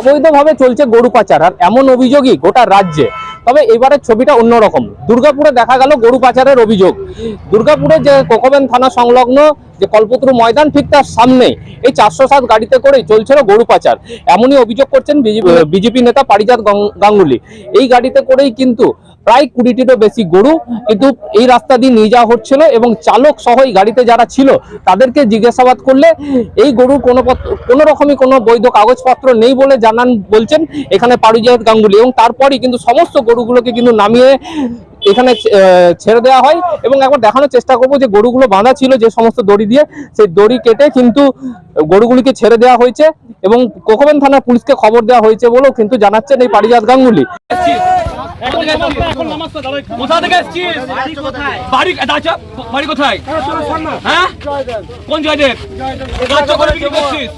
অবৈধভাবে চলছে গরু পাচার আর এমন অভিযোগই গোটা রাজ্যে। তবে এবারের ছবিটা অন্যরকম। দুর্গাপুরে দেখা গেল গরু পাচারের অভিযোগ। দুর্গাপুরে যে কোকোবেন থানা সংলগ্ন যে কল্পতরু ময়দান, ঠিক তার সামনে এই চারশো সাত গাড়িতে করেই চলছিল গরু পাচার। এমনই অভিযোগ করছেন বিজেপি নেতা পারিজাত গাঙ্গুলি। এই গাড়িতে করেই কিন্তু প্রায় কুড়িটিরও বেশি গরু কিন্তু এই রাস্তা দিয়ে নিয়ে যাওয়া হচ্ছিল এবং চালক সহ এই গাড়িতে যারা ছিল তাদেরকে জিজ্ঞাসাবাদ করলে এই গরুর কোনো কোনো রকমই কোনো বৈধ কাগজপত্র নেই বলে জানান, বলছেন এখানে পারিজাত গাঙ্গুলি এবং তারপরই কিন্তু সমস্ত গরুগুলোকে কিন্তু নামিয়ে এখানে ছেড়ে দেওয়া হয় এবং একবার দেখানোর চেষ্টা করব যে গরুগুলো বাঁধা ছিল যে সমস্ত দড়ি দিয়ে, সেই দড়ি কেটে কিন্তু গরুগুলিকে ছেড়ে দেওয়া হয়েছে এবং কোকোবেন থানার পুলিশকে খবর দেওয়া হয়েছে বলেও কিন্তু জানাচ্ছেন এই পারিজাত গাঙ্গুলি। কোথা থেকে এসছিস? বাড়ি আচ্ছা বাড়ি কোথায়? হ্যাঁ কোন জায়গায় রাজ্য করে বিক্রি করছিস?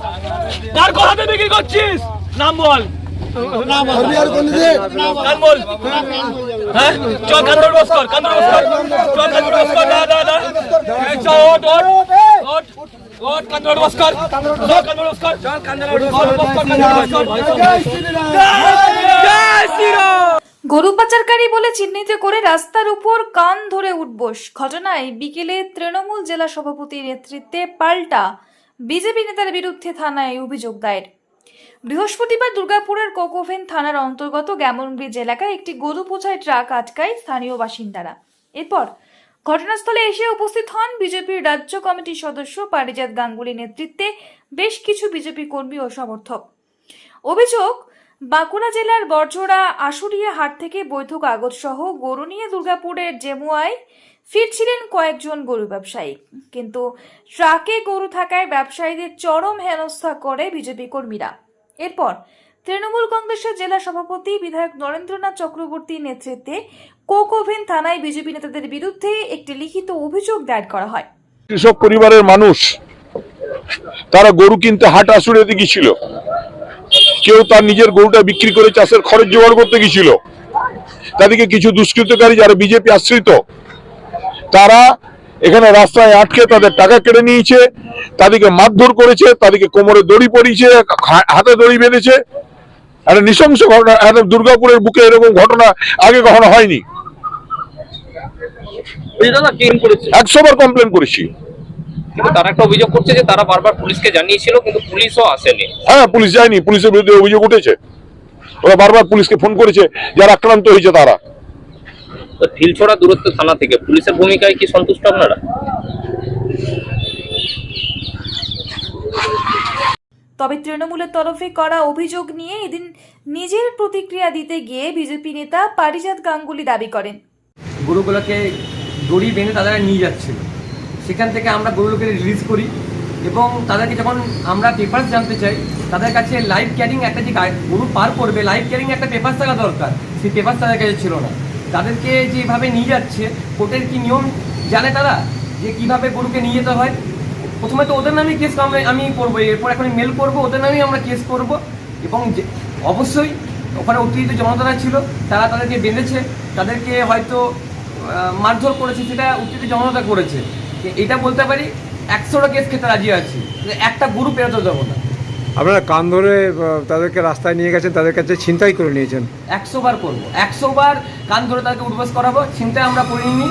কার কথাতে বিক্রি করছিস? নাম বল। নাম বল। হ্যাঁ? চল কান্দর বস গরু পাচারকারী বলে চিহ্নিত করে রাস্তার উপর কান ধরে উঠবস। ঘটনায় বিকেলে তৃণমূল জেলা সভাপতির নেতৃত্বে পাল্টা বিজেপি নেতার বিরুদ্ধে থানায় অভিযোগ দায়ের। বৃহস্পতিবার দুর্গাপুরের কোকোভেন থানার অন্তর্গত গ্যামন ব্রিজ এলাকায় একটি গরু পোছায় ট্রাক আটকায় স্থানীয় বাসিন্দারা। এরপর ঘটনাস্থলে এসে উপস্থিত হন বিজেপির রাজ্য কমিটির সদস্য পারিজাত গাঙ্গুলি নেতৃত্বে বেশ কিছু বিজেপি কর্মী ও সমর্থক। অভিযোগ বাঁকুড়া জেলার বরজোড়া আশুরিয়া হাট থেকে বৈধ কাগজ সহ গরু নিয়ে দুর্গাপুরের জেমুয়ায় ফিরছিলেন কয়েকজন গরু ব্যবসায়ী। কিন্তু ট্রাকে গরু থাকায় ব্যবসায়ীদের চরম হেনস্থা করে বিজেপি কর্মীরা। এরপর তৃণমূল কংগ্রেসের জেলা সভাপতি বিধায়ক নরেন্দ্রনাথ চক্রবর্তীর নেতৃত্বে কোকোভেন থানায় বিজেপি নেতাদের বিরুদ্ধে একটি লিখিত অভিযোগ দায়ের করা হয়। কৃষক পরিবারের মানুষ, তারা গরু কিনতে হাট আসুরেতে গেছিল কেউ তার নিজের গরুটা বিক্রি করে চাষের খরচ জোগাড় করতে গেছিল। তাদেরকে কিছু দুষ্কৃতকারী যারা বিজেপি আশ্রিত তারা এখানে রাস্তায় আটকে তাদের টাকা কেড়ে নিয়েছে তাদেরকে মারধর করেছে তাদেরকে কোমরে দড়ি পরিয়েছে হাতে দড়ি বেঁধেছে। একটা নৃশংস ঘটনা একটা দুর্গাপুরের বুকে এরকম ঘটনা আগে কখনো হয়নি। একশো বার কমপ্লেন করেছি। কিন্তু তারা একটা অভিযোগ করছে যে তারা বারবার পুলিশকে জানিয়েছিল কিন্তু পুলিশও আসেনি। হ্যাঁ পুলিশ যায়নি পুলিশের বিরুদ্ধে অভিযোগ উঠেছে। ওরা বারবার পুলিশকে ফোন করেছে যারা আক্রান্ত হয়েছে তারা। তো ঢিলছোড়া দূরত্ব থানা থেকে পুলিশের ভূমিকায় কি সন্তুষ্ট আপনারা? তবে তৃণমূলের তরফে করা অভিযোগ নিয়ে এদিন নিজের প্রতিক্রিয়া দিতে গিয়ে বিজেপি নেতা পারিজাত গাঙ্গুলি দাবি করেন। গরুগুলোকে দড়ি বেঁধে তারা নিয়ে যাচ্ছিল। সেখান থেকে আমরা গরুগুলোকে রিলিজ করি এবং তাদেরকে যখন আমরা পেপার জানতে চাই, তাদের কাছে লাইভ ক্যারিং একটা যে গরু পার করবে লাইভ ক্যারিং একটা পেপার থাকা দরকার। সেই পেপার তাদের কাছে ছিল না। তাদেরকে যেভাবে নিয়ে যাচ্ছে, কোর্টের কি নিয়ম জানে তারা? যে কীভাবে গরুকে নিয়ে যেতে হয়? প্রথমে তো ওদের নামে কেস আমি করব, এরপর এখন মেল করব, ওদের নামেই আমরা কেস করব। এবং অবশ্যই ওখানে অতিরিক্ত জনতারা ছিল, তারা তাদেরকে বেঁধেছে। তাদেরকে হয়তো মারধর করেছে, সেটা অতিরিক্ত জনতা করেছে। এটা বলতে পারি একশোটা কেস খেতে রাজি আছি। একটা গরু পেরোতে দেবো না। আপনারা কান ধরে তাদেরকে রাস্তায় নিয়ে গেছেন তাদের কাছে ছিনতাই করে নিয়েছেন। একশো বার করব। একশো বার কান ধরে তাদেরকে উঠবাস করাবো চিন্তা আমরা করিনি।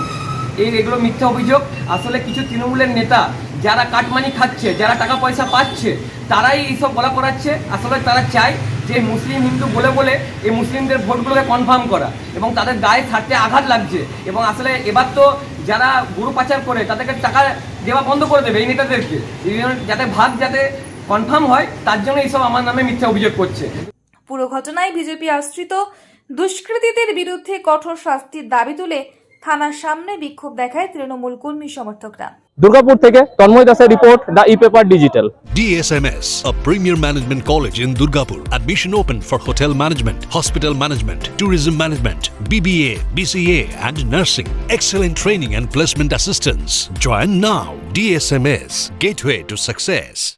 এই এগুলো মিথ্যা অভিযোগ। আসলে কিছু তৃণমূলের নেতা যারা কাটমানি খাচ্ছে যারা টাকা পয়সা পাচ্ছে তারাই এইসব বলা করাচ্ছে। আসলে তারা চায় যে মুসলিম হিন্দু বলে বলে এই মুসলিমদের ভোটগুলোকে কনফার্ম করা এবং তাদের গায়ে ছাড়তে আঘাত লাগছে এবং আসলে এবার তো যারা গরু পাচার করে তাদেরকে টাকা দেওয়া বন্ধ করে দেবে এই নেতাদেরকে। যাতে ভাগ যাতে কনফার্ম হয়, তার জন্য এইসব আমার নামে মিথ্যা অভিযোগ করছে। পুরো ঘটনায় বিজেপি আশ্রিত দুষ্কৃতীদের বিরুদ্ধে কঠোর শাস্তির দাবি তুলে থানার সামনে বিক্ষোভ দেখায় তৃণমূল কর্মী সমর্থকরা দুর্গাপুর থেকে তন্ময় দাসের report the E paper digital DSMS, a premier management college in Durgapur. Admission open for hotel management, hospital management, tourism management, BBA, BCA, and nursing. Excellent training and placement assistance. Join now. DSMS, gateway to success.